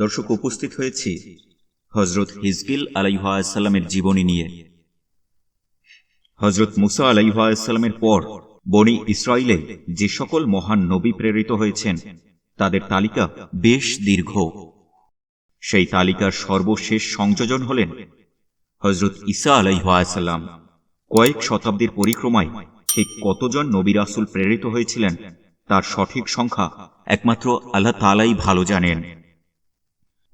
দর্শক উপস্থিত হয়েছি হজরত হিজকিল আলাইহাসাল্লামের জীবনী নিয়ে। হজরত মুসা আলাইহাসাল্লামের পর বনি ইসরায়েলে যে সকল মহান নবী প্রেরিত হয়েছেন, তাদের তালিকা বেশ দীর্ঘ। সেই তালিকার সর্বশেষ সংযোজন হলেন হজরত ইসা আলাইহাসাল্লাম কয়েক শতাব্দীর পরিক্রমায় ঠিক কতজন নবী রাসুল প্রেরিত হয়েছিলেন, তার সঠিক সংখ্যা একমাত্র আল্লাহ তালাই ভালো জানেন।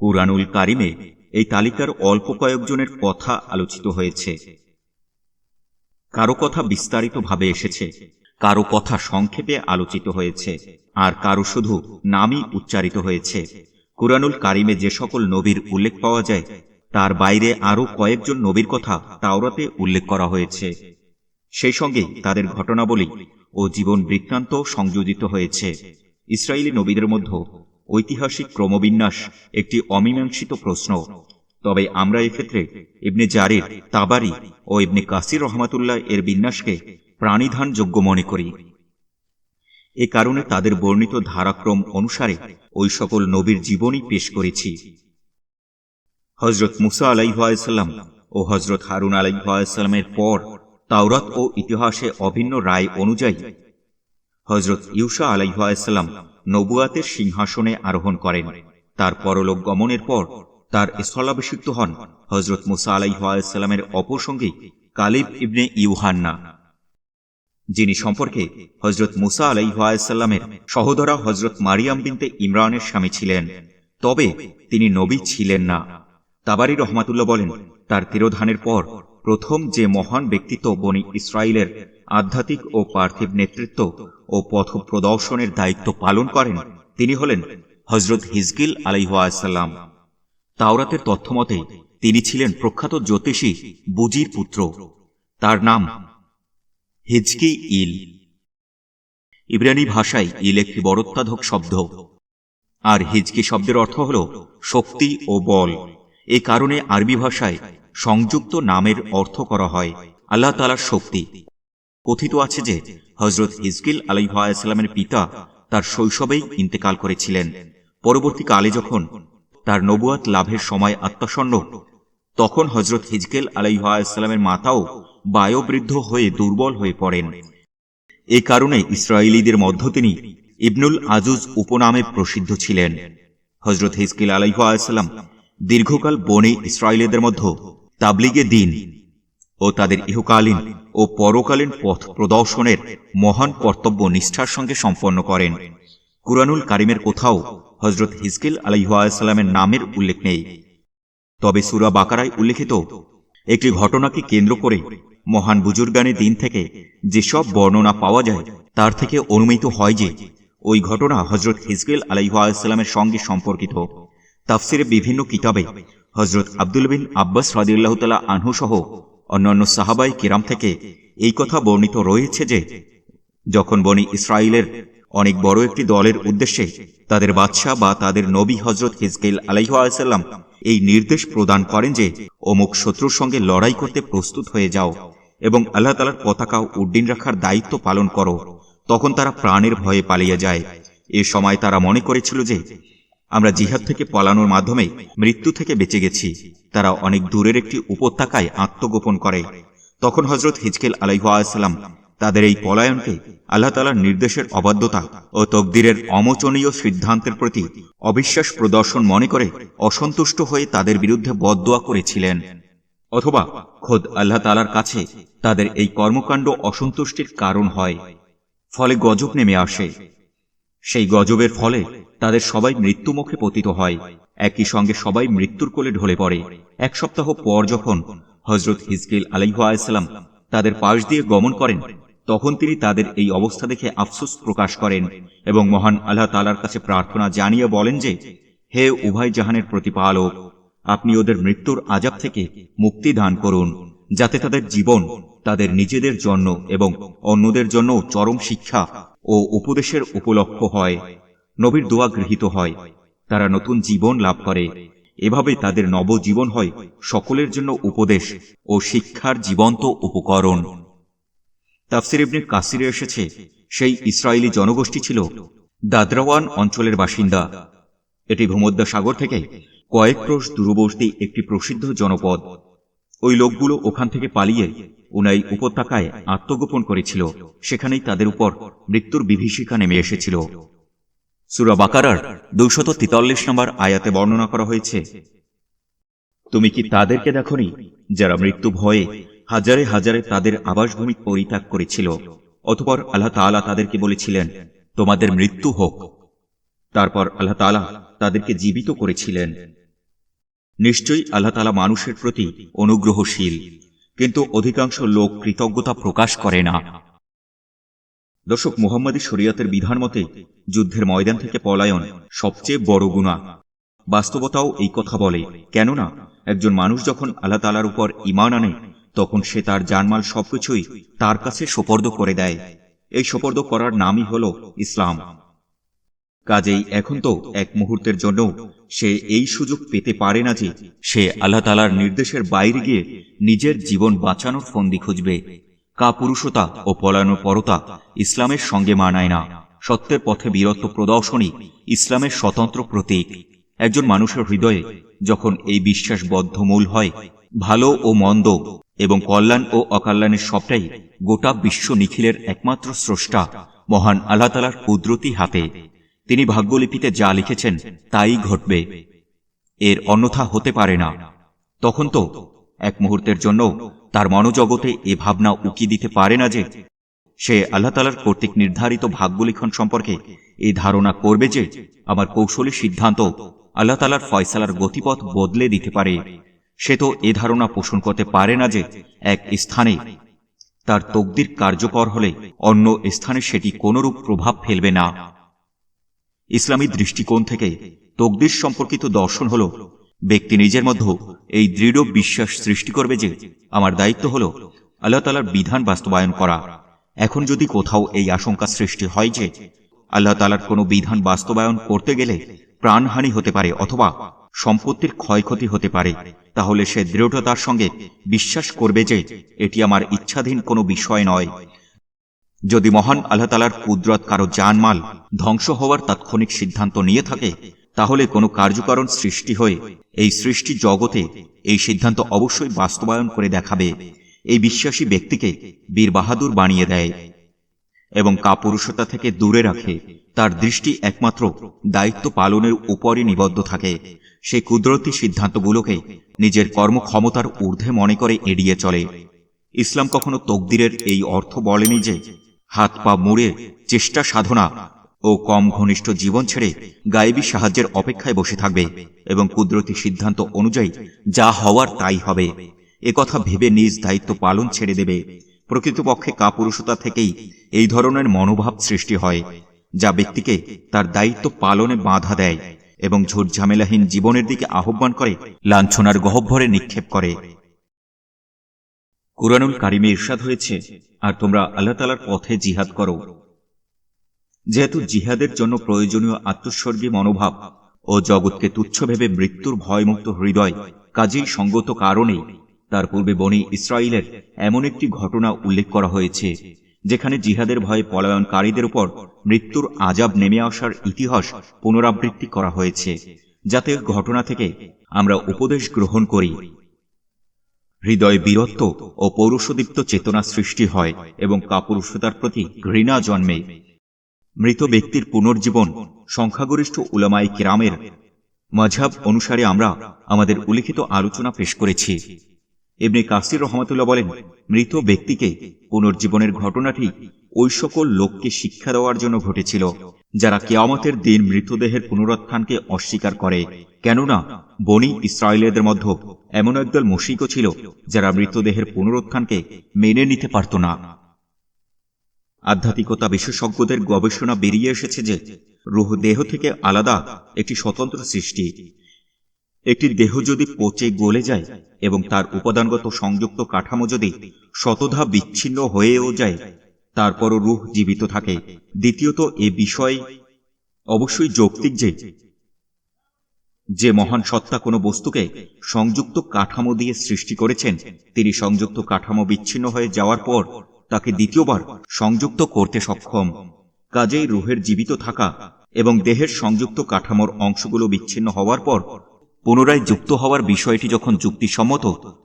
কুরআনুল কারিমে এই তালিকার অল্প কয়েকজনের কথা আলোচিত হয়েছে। কারও কথা বিস্তারিতভাবে এসেছে, কারও কথা সংক্ষেপে আলোচিত হয়েছে, আর কারও শুধু নামই উচ্চারিত হয়েছে। কুরআনুল কারিমে যে সকল নবীর উল্লেখ পাওয়া যায়, তার বাইরে আরও কয়েকজন নবীর কথা তাওরাতে উল্লেখ করা হয়েছে। সেই সঙ্গে তাদের ঘটনাবলী ও জীবন বৃত্তান্ত সংযোজিত হয়েছে। ইসরায়েলি নবীদের মধ্যে ঐতিহাসিক ক্রমবিন্যাস একটি অমীমাংসিত প্রশ্ন। তবে আমরা এক্ষেত্রে ইবনে জারির তাবারি ও ইবনে কাসির রহমাতুল্লাহ এর বিন্যাসকে প্রাণিধান যোগ্য মনে করি। এ কারণে তাদের বর্ণিত ধারাক্রম অনুসারে ওই সকল নবীর জীবনী পেশ করেছি। হজরত মুসা আলাইহাসাল্লাম ও হজরত হারুন আলাইহাসাল্লামের পর তাওরাত ও ইতিহাসে অভিন্ন রায় অনুযায়ী হজরত ইউসা আলাইহাসাল্লাম নবুয়াতের সিংহাসনে আরোহণ করেন। তার পরলোক গমনের পর তার স্থলাভিষিক্ত হন হজরত মুসা আলাইহাসাল্লামের অপসঙ্গী কালিব ইবনে ইউহান্না, যিনি সম্পর্কে হজরত মুসা আলাইহাসাল্লামের সহোদরা হজরত মারিয়াম বিনতে ইমরানের স্বামী ছিলেন। তবে তিনি নবী ছিলেন না। তাবারি রহমাতুল্লাহ বলেন, তার তিরোধানের পর প্রথম যে মহান ব্যক্তিত্ব বনি ইসরায়েলের আধ্যাত্মিক ও পার্থিব নেতৃত্ব ও পথ প্রদর্শনের দায়িত্ব পালন করেন। তিনি হলেন হজরত হিজগিল আলাইহাসাল্লাম তাওরাতের তথ্যমতে তিনি ছিলেন প্রখ্যাত জ্যোতিষী বুজির পুত্র। তার নাম হিজকি ইল। ইব্রানি ভাষায় ইল একটি বড়ত্বাধক শব্দ। আর হিজকি শব্দের অর্থ হল শক্তি ও বল। এ কারণে আরবি ভাষায় সংযুক্ত নামের অর্থ করা হয়। আল্লাহ তালার শক্তি। কথিত আছে যে হজরত হিজকিল আলাইহাসাল্লামের পিতা তার শৈশবেই ইন্তেকাল করেছিলেন। পরবর্তীকালে যখন তার নবুয়াত লাভের সময় আত্মসন্ন, তখন হজরত হিজকেল আলাইহাসাল্লামের মাতাও বায়োবৃদ্ধ হয়ে দুর্বল হয়ে পড়েন। এ কারণে ইসরায়েলিদের মধ্য তিনি ইবনুল আজুজ উপনামে প্রসিদ্ধ ছিলেন। হজরত হিজকিল আলাইহাসাল্লাম দীর্ঘকাল বনে ইসরায়েলিদের মধ্যে তাবলিগে দিন। ও তাদের ইহকালীন ও পরকালীন পথ প্রদর্শনের মহান কর্তব্য নিষ্ঠার সঙ্গে সম্পন্ন করেন। কুরানুল কারিমের কোথাও হজরত হিজকিল আলাইহাসাল্লামের নামের উল্লেখ নেই। তবে সুরা বাকারায় উল্লেখিত একটি ঘটনাকে কেন্দ্র করে মহান বুজুর্গানে দিন থেকে যেসব বর্ণনা পাওয়া যায়, তার থেকে অনুমিত হয় যে, ওই ঘটনা হজরত হিজকিল আলাইহাসাল্লামের সঙ্গে সম্পর্কিত। তাফসিরে বিভিন্ন কিতাবে হজরত আব্দুল বিন আব্বাস রাদিউল্লাহতালা আনহু সহ অন্যান্য সাহাবাই কিরাম থেকে এই কথা বর্ণিত রয়েছে যে, যখন বনি ইসরায়েলের অনেক বড় একটি দলের উদ্দেশ্যে তাদের বাদশাহ বা তাদের নবী হজরত হিজকেল আলাইহাসাল্লাম এই নির্দেশ প্রদান করেন যে, অমুক শত্রুর সঙ্গে লড়াই করতে প্রস্তুত হয়ে যাও এবং আল্লাহ তালার পতাকা উড্ডিন রাখার দায়িত্ব পালন করো। তখন তারা প্রাণের ভয়ে পালিয়ে যায়। এ সময় তারা মনে করেছিল যে আমরা জিহাদ থেকে পলানোর মাধ্যমে মৃত্যু থেকে বেঁচে গেছি। তারা অনেক দূরের একটি উপত্যকায় আত্মগোপন করে। তখন হজরত হিজকেল আলাইহাসাল্লাম তাদের এই পলায়নকে আল্লাহ তালার নির্দেশের অবাধ্যতা ও তকদিরের অমোচনীয় সিদ্ধান্তের প্রতি অবিশ্বাস প্রদর্শন মনে করে অসন্তুষ্ট হয়ে তাদের বিরুদ্ধে বদদোয়া করেছিলেন। অথবা খোদ আল্লাহ তালার কাছে তাদের এই কর্মকাণ্ড অসন্তুষ্টির কারণ হয়। ফলে গজব নেমে আসে। সেই গজবের ফলে তাদের সবাই মৃত্যুমুখে পতিত হয়। একই সঙ্গে সবাই মৃত্যুর কোলে ঢলে পড়ে। এক সপ্তাহ পর যখন হজরত হিজকিল আলাইহাসাল্লাম তাদের পাশ দিয়ে গমন করেন, তখন তিনি তাদের এই অবস্থা দেখে আফসোস প্রকাশ করেন এবং মহান আল্লাহ তালার কাছে প্রার্থনা জানিয়ে বলেন যে, হে উভয় জাহানের প্রতিপালক, আপনি ওদের মৃত্যুর আজাব থেকে মুক্তি দান করুন, যাতে তাদের জীবন তাদের নিজেদের জন্য এবং অন্যদের জন্য চরম শিক্ষা ও উপদেশের উপলক্ষ হয়। নবীর দোয়া গৃহীত হয়। তারা নতুন জীবন লাভ করে। এভাবে তাদের নবজীবন হয় সকলের জন্য উপদেশ ও শিক্ষার জীবন্ত উপকরণ। তাফসির ইবনে কাসিরে এসেছে। সেই ইসরায়েলি জনগোষ্ঠী ছিল দাদরাওয়ান অঞ্চলের বাসিন্দা। এটি ভূমধ্য সাগর থেকে কয়েক ক্রোশ দূরবর্তী একটি প্রসিদ্ধ জনপদ। ওই লোকগুলো ওখান থেকে পালিয়ে উনাই উপত্যকায় আত্মগোপন করেছিল। সেখানেই তাদের উপর মৃত্যুর বিভীষিকা নেমে এসেছিল। সুরা বাকারার দুশত তেতাল্লিশ নম্বর আয়াতে বর্ণনা করা হয়েছে, তুমি কি তাদেরকে দেখনি যারা মৃত্যু ভয়ে হাজারে হাজারে তাদের আবাসভূমি পরিত্যাগ করেছিল, অতপর আল্লাহ তাআলা তাদেরকে বলেছিলেন, তোমাদের মৃত্যু হোক। তারপর আল্লাহ তাআলা তাদেরকে জীবিত করেছিলেন। নিশ্চয়ই আল্লাহ তাআলা মানুষের প্রতি অনুগ্রহশীল, কিন্তু অধিকাংশ লোক কৃতজ্ঞতা প্রকাশ করে না। দর্শক, মুহাম্মদী শরিয়াতের বিধান মতে যুদ্ধের ময়দান থেকে পলায়ন সবচেয়ে বড় গুণা বাস্তবতাও এই কথা বলে। কেননা, একজন মানুষ যখন আল্লাহ তালার উপর ইমান আনে, তখন সে তার জানমাল সবকিছুই তার কাছে সোপর্দ করে দেয়। এই সোপর্দ করার নামই হল ইসলাম। কাজেই এখন তো এক মুহূর্তের জন্য সে এই সুযোগ পেতে পারে না যে সে আল্লাহ তালার নির্দেশের বাইরে গিয়ে নিজের জীবন বাঁচানোর ফন্দি খুঁজবে। কাপুরুষতা ও পলায়ন পরতা ইসলামের সঙ্গে মানায় না। সত্যের পথে বীরত্ব প্রদর্শনী ইসলামের স্বতন্ত্র প্রতীক। একজন মানুষের হৃদয়ে যখন এই বিশ্বাস বদ্ধমূল হয়, ভালো ও মন্দ এবং কল্যাণ ও অকল্যাণের সবটাই গোটা বিশ্ব নিখিলের একমাত্র স্রষ্টা মহান আল্লাহ তালার কুদরতি হাতে। তিনি ভাগ্যলিপিতে যা লিখেছেন তাই ঘটবে। এর অন্যথা হতে পারে না। তখন তো এক মুহূর্তের জন্য তার মনোজগতে এ ভাবনা উকি দিতে পারে না যে, সে আল্লাহ তালার কর্তৃক নির্ধারিত ভাগ্যলিখন সম্পর্কে এই ধারণা করবে যে, আমার কৌশলী সিদ্ধান্ত আল্লাহ তালার ফয়সালার গতিপথ বদলে দিতে পারে। সে তো এ ধারণা পোষণ করতে পারে না যে, এক স্থানে তার তকদির কার্যকর হলে অন্য স্থানে সেটি কোনরূপ প্রভাব ফেলবে না। ইসলামী দৃষ্টিকোণ থেকে তকদির সম্পর্কিত দর্শন হল ব্যক্তি নিজের মধ্যে এই দৃঢ় বিশ্বাস সৃষ্টি করবে যে আমার দায়িত্ব হল আল্লাহ তালার বিধান বাস্তবায়ন করা। এখন যদি কোথাও এই আশঙ্কা সৃষ্টি হয় যে আল্লাহ তালার কোনো বিধান বাস্তবায়ন করতে গেলে প্রাণহানি হতে পারে অথবা সম্পত্তির ক্ষয়ক্ষতি হতে পারে, তাহলে সে দৃঢ়তার সঙ্গে বিশ্বাস করবে যে এটি আমার ইচ্ছাধীন কোনো বিষয় নয়। যদি মহান আল্লাহ তালার কুদরত কারও জানমাল ধ্বংস হওয়ার তাৎক্ষণিক সিদ্ধান্ত নিয়ে থাকে তাহলে কোনো কার্যকারণ সৃষ্টি হয়ে এই সৃষ্টি জগতে এই সিদ্ধান্ত অবশ্যই বাস্তবায়ন করে দেখাবে। এই বিশ্বাসী ব্যক্তিকে বীর বাহাদুর বানিয়ে দেয় এবং কাপুরুষতা থেকে দূরে রাখে। তার দৃষ্টি একমাত্র দায়িত্ব পালনের উপরই নিবদ্ধ থাকে। সে কুদরতি সিদ্ধান্তগুলোকে নিজের কর্মক্ষমতার ঊর্ধ্বে মনে করে এড়িয়ে চলে। ইসলাম কখনো তকদিরের এই অর্থ বলেনি যে হাত পা মুড়ে চেষ্টা সাধনা ও কম ঘনিষ্ঠ জীবন ছেড়ে গায়েবী সাহায্যের অপেক্ষায় বসে থাকবে এবং কুদরতি সিদ্ধান্ত অনুযায়ী যা হওয়ার তাই হবে। একথা ভেবে নিজ দায়িত্ব পালন ছেড়ে দেবে। প্রকৃতপক্ষে কাপুরুষতা থেকেই এই ধরনের মনোভাব সৃষ্টি হয়, যা ব্যক্তিকে তার দায়িত্ব পালনে বাধা দেয় এবং ঝুটঝামেলাহীন জীবনের দিকে আহ্বান করে, লাঞ্ছনার গহ্বরে নিক্ষেপ করে। কুরআনুল কারিমে ইরশাদ হয়েছে, আর তোমরা আল্লাহ তালার পথে জিহাদ করো। যেহেতু জিহাদের জন্য প্রয়োজনীয় আত্মস্বর্গী মনোভাব ও জগৎকে তুচ্ছ ভেবে মৃত্যুর ভয়মুক্ত হৃদয় কাজেই সঙ্গত কারণেই তার পূর্বে বনি ইসরায়েলের এমন একটি ঘটনা উল্লেখ করা হয়েছে, যেখানে জিহাদের ভয়ে পলায়নকারীদের উপর মৃত্যুর আজাব নেমে আসার ইতিহাস পুনরাবৃত্তি করা হয়েছে, যাতে ঘটনা থেকে আমরা উপদেশ গ্রহণ করি। হৃদয় বীরত্ব ও পৌরুষদীপ্ত চেতনা সৃষ্টি হয় এবং কাপুরুষতার প্রতি ঘৃণা জন্মে। মৃত ব্যক্তির পুনর্জীবন সংখ্যাগরিষ্ঠ উলামাই কিরামের মজাব অনুসারে আমরা আমাদের উল্লিখিত আলোচনা পেশ করেছি। এমনি কাসির রহমতুল্লাহ বলেন, মৃত ব্যক্তিকে পুনর্জীবনের ঘটনাটি ওই সকল লোককে শিক্ষা দেওয়ার জন্য ঘটেছিল, যারা কেয়ামতের দিন মৃতদেহের পুনরুত্থানকে অস্বীকার করে। কেননা, বনি ইসরায়েলদের মধ্যে এমন একদল মুশিকও ছিল, যারা মৃতদেহের পুনরুত্থানকে মেনে নিতে পারত না। আধ্যাত্মিকতা বিশেষজ্ঞদের গবেষণা বেরিয়ে এসেছে যে রুহ দেহ থেকে আলাদা একটি স্বতন্ত্র সৃষ্টি। একটি দেহ যদি পচে গলে যায় এবং তার উপাদানগত সংযুক্ত কাঠামো যদি শতধা বিচ্ছিন্ন হয়েও যায়, তারপরও রুহ জীবিত থাকে। দ্বিতীয়ত, এ বিষয় অবশ্যই যৌক্তিক যে যে মহান সত্তা কোনো বস্তুকে সংযুক্ত কাঠামো দিয়ে সৃষ্টি করেছেন, তিনি সংযুক্ত কাঠামো বিচ্ছিন্ন হয়ে যাওয়ার পর তাকে দ্বিতীয়বার সংযুক্ত করতে সক্ষম। কাজেই রুহের জীবিত থাকা এবং দেহের সংযুক্ত কাঠামোর অংশগুলো বিচ্ছিন্ন হওয়ার পর পুনরায় যুক্ত হওয়ার বিষয়টি যখন যুক্তিসম্মত,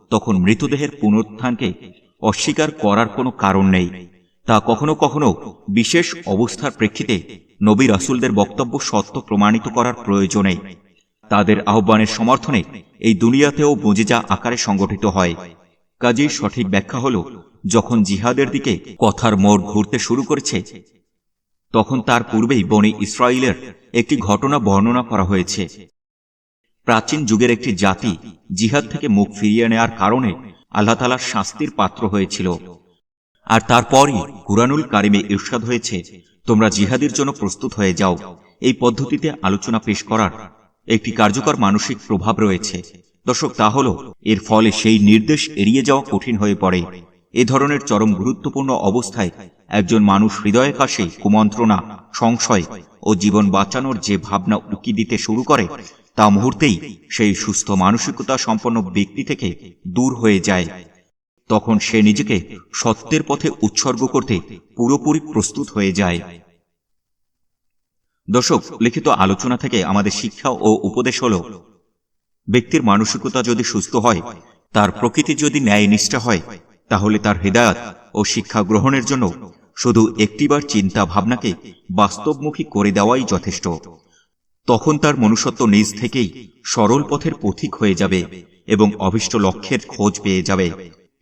তখন মৃতদেহের পুনরুত্থানকে অস্বীকার করার কোনো কারণ নেই। তা কখনো কখনো বিশেষ অবস্থার প্রেক্ষিতে নবী রাসুলদের বক্তব্য সত্য প্রমাণিত করার প্রয়োজনে। তাদের আহ্বানের সমর্থনে এই দুনিয়াতেও বুঝিজা আকারে সংগঠিত হয়। কাজেই সঠিক ব্যাখ্যা হল যখন জিহাদের দিকে কথার মোড় ঘুরতে শুরু করেছে, তখন তার পূর্বেই বনি ইসরায়েলের একটি ঘটনা বর্ণনা করা হয়েছে। প্রাচীন যুগের একটি জাতি জিহাদ থেকে মুখ ফিরিয়ে নেওয়ার কারণে আল্লাহ তালার শাস্তির পাত্র হয়েছিল। আর তারপরই কুরানুল কারিমে ইরশাদ হয়েছে, তোমরা জিহাদের জন্য প্রস্তুত হয়ে যাও। এই পদ্ধতিতে আলোচনা পেশ করার একটি কার্যকর মানসিক প্রভাব রয়েছে। দর্শক, তা হল, এর ফলে সেই নির্দেশ এড়িয়ে যাওয়া কঠিন হয়ে পড়ে। এ ধরনের চরম গুরুত্বপূর্ণ অবস্থায় একজন মানুষ হৃদয়ে কাশে কুমন্ত্রণা, সংশয় ও জীবন বাঁচানোর যে ভাবনা উকি দিতে শুরু করে, তা মুহূর্তেই সেই সুস্থ মানসিকতা সম্পন্ন ব্যক্তি থেকে দূর হয়ে যায়। তখন সে নিজেকে সত্যের পথে উৎসর্গ করতে পুরোপুরি প্রস্তুত হয়ে যায়। দর্শক, লিখিত আলোচনা থেকে আমাদের শিক্ষা ও উপদেশ হল, ব্যক্তির মানসিকতা যদি সুস্থ হয়, তার প্রকৃতি যদি ন্যায়নিষ্ঠা হয় তাহলে তার হৃদায়ত ও শিক্ষা গ্রহণের জন্য শুধু একটিবার চিন্তা ভাবনাকে বাস্তবমুখী করে দেওয়াই যথেষ্ট। তখন তার মনুষ্যত্ব নিজ থেকেই সরল পথের পথিক হয়ে যাবে এবং অভিষ্ট লক্ষ্যের খোঁজ পেয়ে যাবে।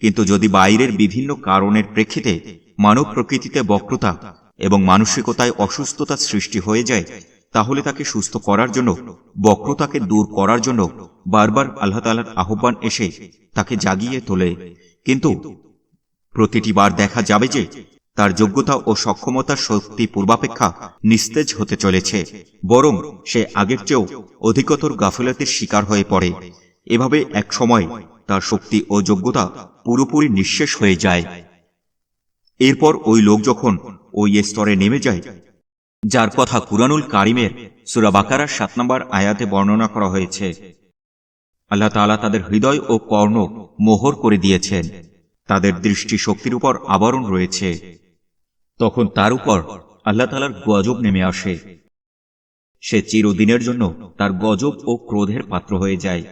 কিন্তু যদি বাইরের বিভিন্ন কারণের প্রেক্ষিতে মানব প্রকৃতিতে বক্রতা এবং মানসিকতায় অসুস্থতা সৃষ্টি হয়ে যায়, তাহলে তাকে সুস্থ করার জন্য, বক্রতাকে দূর করার জন্য বারবার আল্লাহ তালার আহ্বান এসে তাকে জাগিয়ে তোলে। কিন্তু প্রতিটি বার দেখা যাবে যে তার যোগ্যতা ও সক্ষমতার শক্তি পূর্বাপেক্ষা নিস্তেজ হতে চলেছে, বরং সে আগের চেয়েও অধিকতর গাফিলতির শিকার হয়ে পড়ে। এভাবে এক সময় তার শক্তি ও যোগ্যতা পুরোপুরি নিঃশেষ হয়ে যায়। এরপর ওই লোক যখন ওই স্তরে নেমে যায়, যার কথা কুরানুল কারিমের সুরা বাকারার সাত নম্বর আয়াতে বর্ণনা করা হয়েছে আল্লাহ তাআলা তাদের হৃদয় ও কর্ণ মোহর করে দিয়েছেন। তাদের দৃষ্টি শক্তির উপর আবরণ রয়েছে। তখন তার উপর আল্লাহ তালার গজব নেমে আসে। সে চিরদিনের জন্য তার গজব ও ক্রোধের পাত্র হয়ে যায়।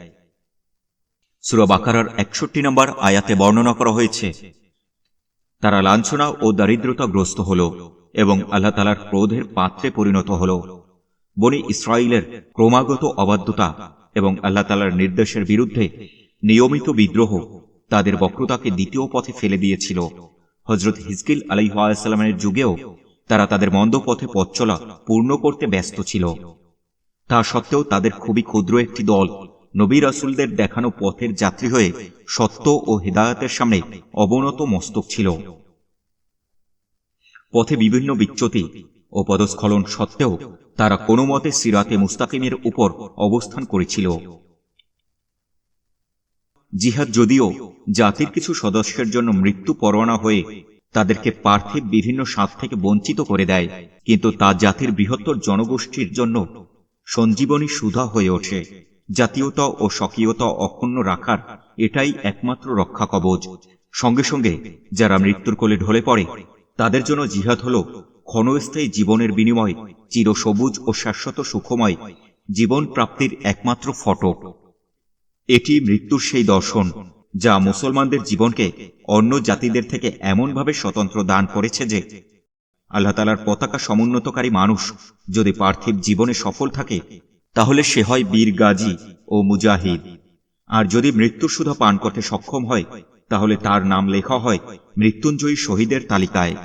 সুরা বাকারার একষট্টি নম্বর আয়াতে বর্ণনা করা হয়েছে, তারা লাঞ্ছনা ও দারিদ্রতাগ্রস্ত হল এবং আল্লাহ তালার ক্রোধের পাত্রে পরিণত হল। বনি ইসরায়েলের ক্রমাগত অবাধ্যতা এবং আল্লাহ তালার নির্দেশের বিরুদ্ধে নিয়মিত বিদ্রোহ তাদের বক্রতাকে দ্বিতীয় পথে ফেলে দিয়েছিল। হজরত হিজকিল আলাইহাসাল্লামের যুগেও তারা তাদের মন্দ পথে পথ পূর্ণ করতে ব্যস্ত ছিল। তা সত্ত্বেও তাদের খুবই ক্ষুদ্র একটি দল নবী রাসুলদের দেখানো পথের যাত্রী হয়ে সত্য ও হৃদায়তের সামনে অবনত মস্তক ছিল। পথে বিভিন্ন বিচ্যুতি ও পদস্খলন সত্ত্বেও তারা কোনো মতে সিরাতে মুস্তাকিমের উপর অবস্থান করেছিল। জিহাদ যদিও জাতির কিছু সদস্যের জন্য মৃত্যু পরোয়ানা হয়ে তাদেরকে পার্থিব বিভিন্ন স্বাদ থেকে বঞ্চিত করে দেয়, কিন্তু তা জাতির বৃহত্তর জনগোষ্ঠীর জন্য সঞ্জীবনী সুধা হয়ে ওঠে। জাতীয়তা ও স্বকীয়তা অক্ষুণ্ণ রাখার এটাই একমাত্র রক্ষা কবচ। সঙ্গে সঙ্গে যারা মৃত্যুর কোলে ঢলে পড়ে, তাদের জন্য জিহাদ হল ক্ষণস্থায়ী জীবনের বিনিময় চিরসবুজ ও শাশ্বত সুখময়, জীবন প্রাপ্তির একমাত্র ফটক এটি মৃত্যুর সেই দর্শন, যা মুসলমানদের জীবনকে অন্য জাতিদের থেকে এমনভাবে স্বতন্ত্র দান করেছে যে, আল্লাহ তালার পতাকা সমুন্নতকারী মানুষ যদি পার্থিব জীবনে সফল থাকে, তাহলে সে হয় বীর গাজী ও মুজাহিদ। আর যদি মৃত্যুর শুধু পান করতে সক্ষম হয়, তাহলে তার নাম লেখা হয় মৃত্যুঞ্জয়ী শহীদের তালিকায়।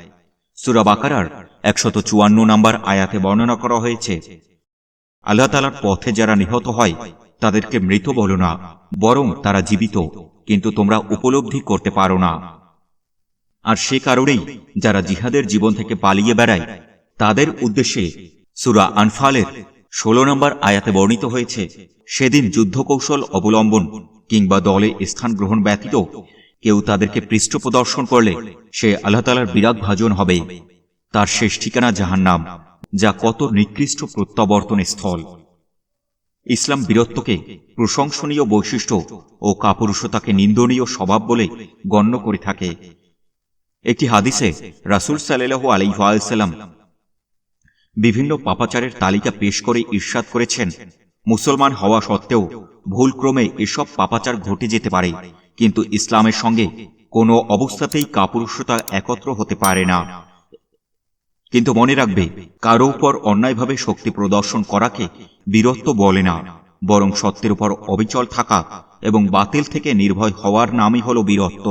সুরা বাকারার একশত চুয়ান্ন নম্বর আয়াতে বর্ণনা করা হয়েছে, আল্লাহ তালার পথে যারা নিহত হয়, তাদেরকে মৃত বলো না, বরং তারা জীবিত, কিন্তু তোমরা উপলব্ধি করতে পারো না। আর সে কারণেই যারা জিহাদের জীবন থেকে পালিয়ে বেড়ায়, তাদের উদ্দেশ্যে সুরা আনফালের ষোলো নম্বর আয়াতে বর্ণিত হয়েছে, সেদিন যুদ্ধকৌশল অবলম্বন কিংবা দলে স্থান গ্রহণ ব্যতীত কেউ তাদেরকে পৃষ্ঠ প্রদর্শন করলে সে আল্লাহ তালার বিরাট ভাজন হবে। তার শেষ ঠিকানা জাহান্নাম, যা কত নিকৃষ্ট প্রত্যাবর্তনের স্থল। ইসলাম বীরত্বকে প্রশংসনীয় বৈশিষ্ট্য ও কাপুরুষতাকে নিন্দনীয় স্বভাব বলে গণ্য করে থাকে। একটি হাদিসে রাসুল সাল্লাহ আলাইসাল্লাম বিভিন্ন পাপাচারের তালিকা পেশ করে ঈর্ষাদ করেছেন, মুসলমান হওয়া সত্ত্বেও ভুলক্রমে এসব পাপাচার ঘটে যেতে পারে, কিন্তু ইসলামের সঙ্গে কোনো অবস্থাতেই কাপুরুষতা একত্র হতে পারে না। কিন্তু মনে রাখবে, কারও উপর অন্যায়ভাবে শক্তি প্রদর্শন করাকে বীরত্ব বলে না, বরং সত্যের উপর অবিচল থাকা এবং বাতিল থেকে নির্ভয় হওয়ার নামই হল বীরত্ব।